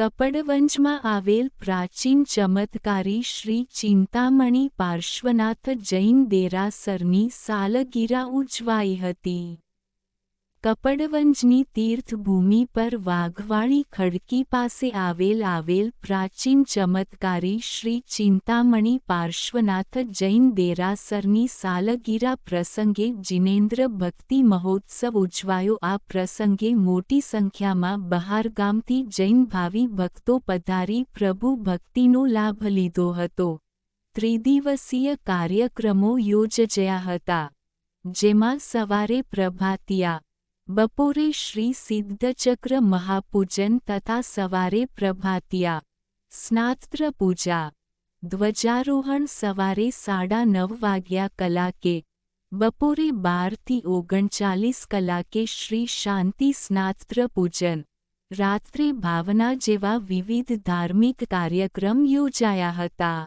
કપડવંજમાં આવેલ પ્રાચીન ચમત્કારી શ્રી ચિંતામણી પાર્શ્વનાથ જૈન દેરાસરની સાલગીરા ઉજવાઈ હતી. કપડવંજની તીર્થભૂમિ પર વાઘવાળી ખડકી પાસે આવેલ આવેલ પ્રાચીન ચમત્કારી શ્રી ચિંતામણી પાર્શ્વનાથ જૈન દેરાસરની સાલગીરા પ્રસંગે જિનેન્દ્ર ભક્તિ મહોત્સવ ઉજવાયો. આ પ્રસંગે મોટી સંખ્યામાં બહારગામથી જૈન ભાવિ ભક્તો પધારી પ્રભુ ભક્તિનો લાભ લીધો હતો. ત્રિદિવસીય કાર્યક્રમો યોજજયા હતા, જેમાં સવારે પ્રભાતિયા બપોરે શ્રી સિદ્ધચક્ર મહાપૂજન તથા સવારે પ્રભાતિયા, સ્નાત્ર પૂજા, ધ્વજારોહણ સવારે સાડા નવ વાગ્યા કલાકે, બપોરે બારથી ઓગણચાલીસ કલાકે શ્રી શાંતિ સ્નાત્ર પૂજન, રાત્રે ભાવના જેવા વિવિધ ધાર્મિક કાર્યક્રમ યોજાયા હતા.